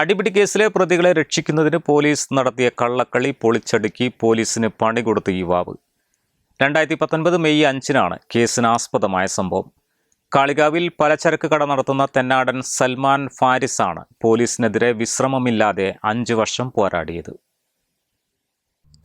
അടിപിടി കേസിലെ പ്രതികളെ രക്ഷിക്കുന്നതിന് പോലീസ് നടത്തിയ കള്ളക്കളി പൊളിച്ചടുക്കി പോലീസിന് പണി കൊടുത്ത യുവാവ്. രണ്ടായിരത്തി പത്തൊൻപത് മെയ് അഞ്ചിനാണ് കേസിന് ആസ്പദമായ സംഭവം. കാളികാവിൽ പലചരക്ക് കട നടത്തുന്ന തെന്നാടൻ സൽമാൻ ഫാരിസാണ് പോലീസിനെതിരെ വിശ്രമമില്ലാതെ അഞ്ചു വർഷം പോരാടിയത്.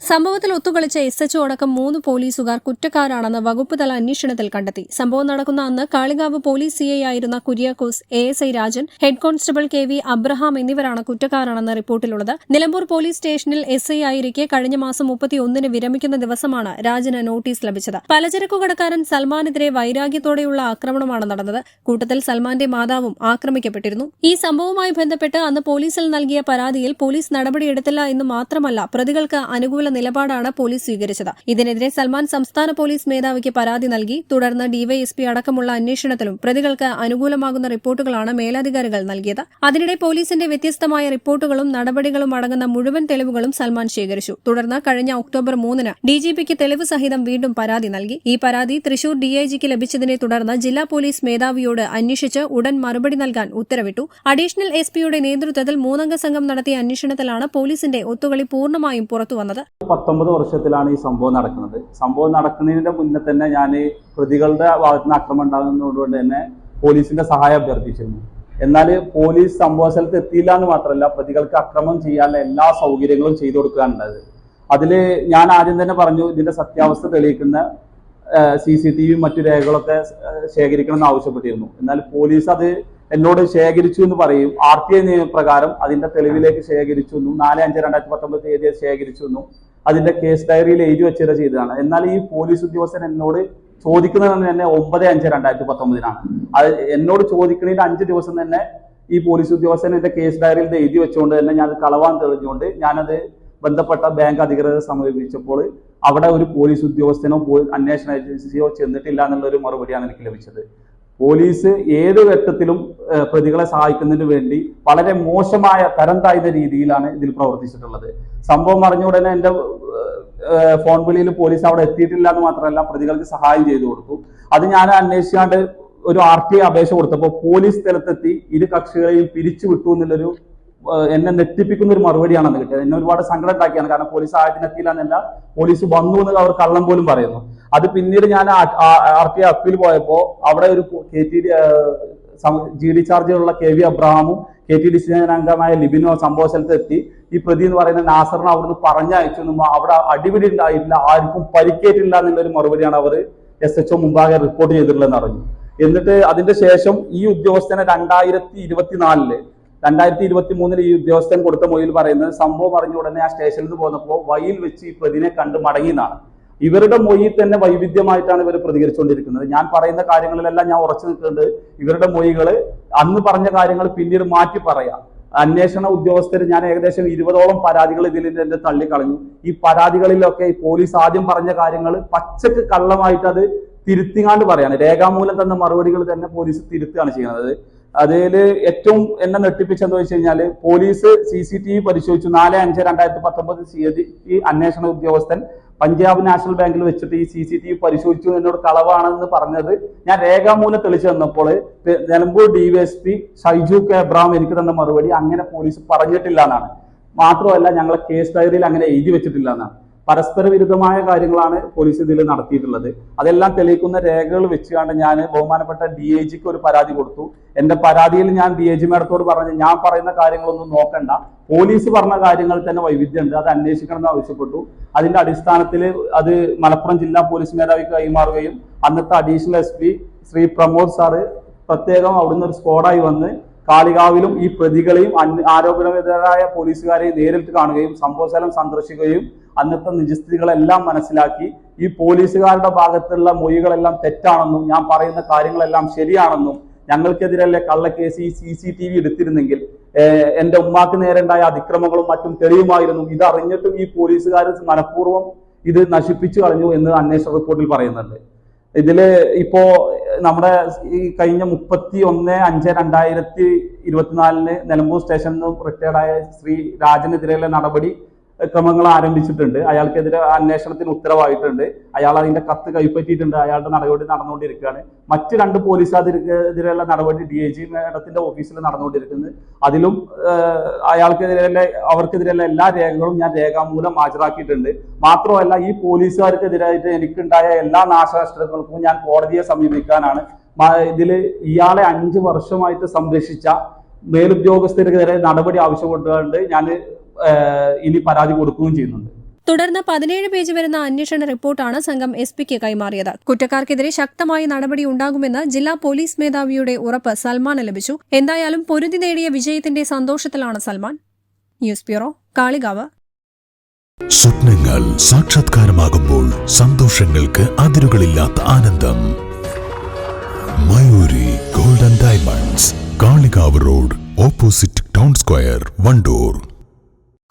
സംഭവത്തിൽ ഒത്തുകളിച്ച എസ് എച്ച് അടക്കം മൂന്ന് പോലീസുകാർ കുറ്റക്കാരാണെന്ന് വകുപ്പ് തല അന്വേഷണത്തിൽ കണ്ടെത്തി. സംഭവം നടക്കുന്ന അന്ന് കാളികാവ് പോലീസ് സിഐ ആയിരുന്ന Kuriakose A S I Rajan head constable K V Abraham എന്നിവരാണ് കുറ്റക്കാരാണെന്ന് റിപ്പോർട്ടിലുള്ളത്. നിലമ്പൂർ പോലീസ് സ്റ്റേഷനിൽ എസ് ഐ ആയിരിക്കെ കഴിഞ്ഞ മാസം മുപ്പത്തിയൊന്നിന് വിരമിക്കുന്ന ദിവസമാണ് രാജന് നോട്ടീസ് ലഭിച്ചത്. പലചരക്കു കടക്കാരൻ സൽമാനെതിരെ വൈരാഗ്യത്തോടെയുള്ള ആക്രമണമാണ് നടന്നത്. കൂട്ടത്തിൽ സൽമാന്റെ മാതാവും ആക്രമിക്കപ്പെട്ടിരുന്നു. ഈ സംഭവവുമായി ബന്ധപ്പെട്ട് അന്ന് പോലീസിൽ നൽകിയ പരാതിയിൽ പോലീസ് നടപടിയെടുത്തില്ല എന്ന് മാത്രമല്ല പ്രതികൾക്ക് അനുകൂല നിലപാടാണ് പോലീസ് സ്വീകരിച്ചത്. ഇതിനെതിരെ സൽമാൻ സംസ്ഥാന പോലീസ് മേധാവിക്ക് പരാതി നൽകി. തുടർന്ന് ഡിവൈഎസ്പി അടക്കമുള്ള അന്വേഷണത്തിലും പ്രതികൾക്ക് അനുകൂലമാകുന്ന റിപ്പോർട്ടുകളാണ് മേലധികാരികൾ നൽകിയത്. അതിനിടെ പോലീസിന്റെ വ്യത്യസ്തമായ റിപ്പോർട്ടുകളും നടപടികളും അടങ്ങുന്ന മുഴുവൻ തെളിവുകളും സൽമാൻ ശേഖരിച്ചു. തുടർന്ന് കഴിഞ്ഞ ഒക്ടോബർ മൂന്നിന് ഡിജിപിക്ക് തെളിവ് സഹിതം വീണ്ടും പരാതി നൽകി. ഈ പരാതി തൃശൂർ ഡിഐജിക്ക് ലഭിച്ചതിനെ തുടർന്ന് ജില്ലാ പോലീസ് മേധാവിയോട് അന്വേഷിച്ച് ഉടൻ മറുപടി നൽകാൻ ഉത്തരവിട്ടു. അഡീഷണൽ എസ് പിയുടെ നേതൃത്വത്തിൽ മൂന്നംഗ സംഘം നടത്തിയ അന്വേഷണത്തിലാണ് പോലീസിന്റെ ഒത്തുകളി പൂർണമായും പുറത്തുവന്നത്. പത്തൊമ്പത് വർഷത്തിലാണ് ഈ സംഭവം നടക്കുന്നത്. സംഭവം നടക്കുന്നതിന്റെ മുന്നേ തന്നെ ഞാൻ പ്രതികളുടെ ഭാഗത്ത് നിന്ന് ആക്രമണം ഉണ്ടാകുന്നതുകൊണ്ട് തന്നെ പോലീസിന്റെ സഹായം അഭ്യർത്ഥിച്ചിരുന്നു. എന്നാൽ പോലീസ് സംഭവ സ്ഥലത്ത് എത്തിയില്ല എന്ന് മാത്രമല്ല പ്രതികൾക്ക് അക്രമം ചെയ്യാനുള്ള എല്ലാ സൗകര്യങ്ങളും ചെയ്തു കൊടുക്കാനുണ്ടായത് അതിൽ ഞാൻ ആദ്യം തന്നെ പറഞ്ഞു ഇതിന്റെ സത്യാവസ്ഥ തെളിയിക്കുന്ന സി സി ടി വി മറ്റു രേഖകളൊക്കെ ശേഖരിക്കണമെന്ന് ആവശ്യപ്പെട്ടിരുന്നു. എന്നാൽ പോലീസ് അത് എന്നോട് ശേഖരിച്ചു എന്ന് പറയും. ആർ ടി ഐ നിയമപ്രകാരം അതിന്റെ തെളിവിലേക്ക് ശേഖരിച്ചു എന്നും നാല് അഞ്ച് രണ്ടായിരത്തി പത്തൊമ്പത് തീയതി ശേഖരിച്ചു എന്നും അതിന്റെ കേസ് ഡയറിയിൽ എഴുതി വെച്ചിട്ട് ചെയ്തതാണ്. എന്നാൽ ഈ പോലീസ് ഉദ്യോഗസ്ഥൻ എന്നോട് ചോദിക്കുന്നത് തന്നെ ഒമ്പത് അഞ്ച് രണ്ടായിരത്തി പത്തൊമ്പതിനാണ്. അത് എന്നോട് ചോദിക്കുന്നതിന് അഞ്ച് ദിവസം തന്നെ ഈ പോലീസ് ഉദ്യോഗസ്ഥൻ എന്റെ കേസ് ഡയറിയിൽ എഴുതി വെച്ചുകൊണ്ട് തന്നെ ഞാൻ കളവാൻ തെളിഞ്ഞുകൊണ്ട് ഞാനത് ബന്ധപ്പെട്ട ബാങ്ക് അധികൃതരെ സമീപിച്ചപ്പോൾ അവിടെ ഒരു പോലീസ് ഉദ്യോഗസ്ഥനോ അന്വേഷണ ഏജൻസിയോ ചെന്നിട്ടില്ല എന്നുള്ള ഒരു മറുപടിയാണ് എനിക്ക് ലഭിച്ചത്. പോലീസ് ഏത് ഘട്ടത്തിലും പ്രതികളെ സഹായിക്കുന്നതിന് വേണ്ടി വളരെ മോശമായ തരം താഴ്ന്ന രീതിയിലാണ് ഇതിൽ പ്രവർത്തിച്ചിട്ടുള്ളത്. സംഭവം അറിഞ്ഞ ഉടനെ എന്റെ ഫോൺ വിളിയിൽ പോലീസ് അവിടെ എത്തിയിട്ടില്ല എന്ന് മാത്രമല്ല പ്രതികൾക്ക് സഹായം ചെയ്തു കൊടുത്തു. അത് ഞാൻ അന്വേഷിക്കാണ്ട് ഒരു ആർ ടി അപേക്ഷ കൊടുത്തപ്പോൾ പോലീസ് സ്ഥലത്തെത്തി ഇരു കക്ഷികളെയും പിരിച്ചു വിട്ടു എന്നുള്ളൊരു എന്നെ നെറ്റിപ്പിക്കുന്ന ഒരു മറുപടിയാണ് അന്ന് കിട്ടിയത്. എന്നെ ഒരുപാട് സങ്കടം ഉണ്ടാക്കിയാണ്. കാരണം പോലീസ് സഹായത്തിന് എത്തിയില്ല എന്നല്ല പോലീസ് വന്നു എന്ന് അവർ കള്ളം പോലും പറയുന്നു. അത് പിന്നീട് ഞാൻ ആർ ടി അപ്പീൽ പോയപ്പോ അവിടെ ഒരു K T D G D ചാർജിലുള്ള K V അബ്രഹാമും കെ ടി ഡി സി അംഗമായ ലിബിനോ സംഭവ സ്ഥലത്ത് എത്തി. ഈ പ്രതി എന്ന് പറയുന്ന നാസറിനെ അവിടുന്ന് പറഞ്ഞയച്ചു അവിടെ അടിപിടി ഉണ്ടായിട്ടില്ല ആർക്കും പരിക്കേറ്റില്ല എന്നുള്ളൊരു മറുപടിയാണ് അവർ എസ് എച്ച് ഒ മുമ്പാകെ റിപ്പോർട്ട് ചെയ്തിട്ടുള്ളതെന്ന് അറിഞ്ഞു. എന്നിട്ട് അതിന്റെ ശേഷം ഈ ഉദ്യോഗസ്ഥനെ രണ്ടായിരത്തി ഇരുപത്തിനാലിൽ രണ്ടായിരത്തി ഇരുപത്തി മൂന്നിൽ ഈ ഉദ്യോഗസ്ഥൻ കൊടുത്ത മൊഴിയിൽ പറയുന്നത് സംഭവം അറിഞ്ഞ ഉടനെ ആ സ്റ്റേഷനിൽ നിന്ന് പോന്നപ്പോൾ വഴിയിൽ വെച്ച് ഈ പ്രതിനെ കണ്ട് മടങ്ങിയെന്നാണ് ഇവരുടെ മൊഴി തന്നെ വൈവിധ്യമായിട്ടാണ് ഇവർ പ്രതികരിച്ചുകൊണ്ടിരിക്കുന്നത്. ഞാൻ പറയുന്ന കാര്യങ്ങളിലെല്ലാം ഞാൻ ഉറച്ചു നിൽക്കുന്നുണ്ട്. ഇവരുടെ മൊഴികൾ അന്ന് പറഞ്ഞ കാര്യങ്ങൾ പിന്നീട് മാറ്റി പറയാം. അന്വേഷണ ഉദ്യോഗസ്ഥർ ഞാൻ ഏകദേശം ഇരുപതോളം പരാതികൾ ഇതിൽ എന്റെ തള്ളിക്കളഞ്ഞു. ഈ പരാതികളിലൊക്കെ പോലീസ് ആദ്യം പറഞ്ഞ കാര്യങ്ങൾ പച്ചക്ക് കള്ളമായിട്ട് അത് തിരുത്തിങ്ങാണ്ട് പറയാണ്. രേഖാമൂലം തന്ന മറുപടികൾ തന്നെ പോലീസ് തിരുത്തുകയാണ് ചെയ്യുന്നത്. അതിൽ ഏറ്റവും എന്നെ നെട്ടിപ്പിച്ചെന്ന് വെച്ച് കഴിഞ്ഞാൽ police C C T V പരിശോധിച്ചു. നാല് അഞ്ച് രണ്ടായിരത്തി പത്തൊമ്പത് തീയതി ഈ അന്വേഷണ ഉദ്യോഗസ്ഥൻ പഞ്ചാബ് നാഷണൽ ബാങ്കിൽ വെച്ചിട്ട് ഈ സി സി ടി വി പരിശോധിച്ചു എന്നോട് കളവാണെന്ന് പറഞ്ഞത് ഞാൻ രേഖാമൂലം തെളിച്ചു തന്നപ്പോൾ Nilambur D V S P Shaiju K Abraham എനിക്ക് തന്ന മറുപടി അങ്ങനെ പോലീസ് പറഞ്ഞിട്ടില്ല എന്നാണ്. മാത്രമല്ല ഞങ്ങളെ കേസ് ഡയറിയിൽ അങ്ങനെ എഴുതി വെച്ചിട്ടില്ല എന്നാണ്. പരസ്പര വിരുദ്ധമായ കാര്യങ്ങളാണ് പോലീസ് ഇതിൽ നടത്തിയിട്ടുള്ളത്. അതെല്ലാം തെളിയിക്കുന്ന രേഖകൾ വെച്ചുകൊണ്ട് ഞാൻ ബഹുമാനപ്പെട്ട ഡി ഐ ജിക്ക് ഒരു പരാതി കൊടുത്തു. എന്റെ പരാതിയിൽ ഞാൻ ഡി ഐ ജി മേഡത്തോട് പറഞ്ഞു ഞാൻ പറയുന്ന കാര്യങ്ങളൊന്നും നോക്കണ്ട. പോലീസ് പറഞ്ഞ കാര്യങ്ങൾ തന്നെ വൈവിധ്യമുണ്ട്. അത് അന്വേഷിക്കണം എന്ന് ആവശ്യപ്പെട്ടു. അതിന്റെ അടിസ്ഥാനത്തിൽ അത് മലപ്പുറം ജില്ലാ പോലീസ് മേധാവിക്ക് കൈമാറുകയും അന്നത്തെ additional S Shri Pramod sir പ്രത്യേകം അവിടുന്ന് ഒരു സ്ക്വാഡായി വന്ന് കാളികാവിലും ഈ പ്രതികളെയും ആരോപണവിധരായ പോലീസുകാരെയും നേരിട്ട് കാണുകയും സംഭവസ്ഥലം സന്ദർശിക്കുകയും അന്നത്തെ നിജസ്ഥിതികളെല്ലാം മനസ്സിലാക്കി. ഈ പോലീസുകാരുടെ ഭാഗത്തുള്ള മൊഴികളെല്ലാം തെറ്റാണെന്നും ഞാൻ പറയുന്ന കാര്യങ്ങളെല്ലാം ശരിയാണെന്നും ഞങ്ങൾക്കെതിരല്ലേ കള്ളക്കേസ് ഈ സി സി ടി വി എടുത്തിരുന്നെങ്കിൽ എന്റെ ഉമ്മാക്ക് നേരെ ഉണ്ടായ അതിക്രമങ്ങളും മറ്റും തെളിയുമായിരുന്നു. ഇത് ഈ പോലീസുകാർ മനഃപൂർവം ഇത് നശിപ്പിച്ചു കളഞ്ഞു എന്ന് അന്വേഷണ റിപ്പോർട്ടിൽ പറയുന്നുണ്ട്. ഇതിൽ ഇപ്പോ നമ്മുടെ ഈ കഴിഞ്ഞ മുപ്പത്തി ഒന്ന് അഞ്ച് രണ്ടായിരത്തി ഇരുപത്തിനാലിന് നിലമ്പൂർ സ്റ്റേഷനിൽ നിന്നും റിട്ടയർഡായ ശ്രീ രാജനെതിരെയുള്ള നടപടി ക്രമങ്ങൾ ആരംഭിച്ചിട്ടുണ്ട്. അയാൾക്കെതിരെ അന്വേഷണത്തിന് ഉത്തരവായിട്ടുണ്ട്. അയാൾ അതിന്റെ കത്ത് കൈപ്പറ്റിയിട്ടുണ്ട്. അയാളുടെ നടപടി നടന്നുകൊണ്ടിരിക്കുകയാണ്. മറ്റ് രണ്ട് പോലീസുകാർക്കെതിരെയുള്ള നടപടി ഡി ഐ ജി മേഡത്തിന്റെ ഓഫീസിൽ നടന്നുകൊണ്ടിരിക്കുന്നത് അതിലും അയാൾക്കെതിരെ അവർക്കെതിരെയുള്ള എല്ലാ രേഖകളും ഞാൻ രേഖാമൂലം ഹാജരാക്കിയിട്ടുണ്ട്. മാത്രമല്ല ഈ പോലീസുകാർക്കെതിരായിട്ട് എനിക്കുണ്ടായ എല്ലാ നാശനഷ്ടങ്ങൾക്കും ഞാൻ കോടതിയെ സമീപിക്കാനാണ്. ഇതിൽ ഇയാളെ അഞ്ച് വർഷമായിട്ട് സംരക്ഷിച്ച മേലുദ്യോഗസ്ഥർക്കെതിരെ നടപടി ആവശ്യപ്പെട്ടുകൊണ്ട് ഞാൻ ഇനി പരാതി കൊടുക്കുകയും ചെയ്യുന്നുണ്ട്. തുടർന്ന് പതിനേഴ് പേജ് വരുന്ന അന്വേഷണ റിപ്പോർട്ടാണ് സംഘം എസ് പിക്ക് കൈമാറിയത്. കുറ്റക്കാർക്കെതിരെ ശക്തമായ നടപടി ഉണ്ടാകുമെന്ന് ജില്ലാ പോലീസ് മേധാവിയുടെ ഉറപ്പ് സൽമാന് ലഭിച്ചു. എന്തായാലും പൊരുതി നേടിയ വിജയത്തിന്റെ സന്തോഷത്തിലാണ് സൽമാൻ. News bureau Kalikavu. സ്വപ്നങ്ങൾ സാക്ഷാത്കാരമാകുമ്പോൾ സന്തോഷങ്ങൾക്ക് അതിരുകളില്ലാത്ത ആനന്ദം. Mayuri golden diamonds Kalikavu road opposite town square Vandoor.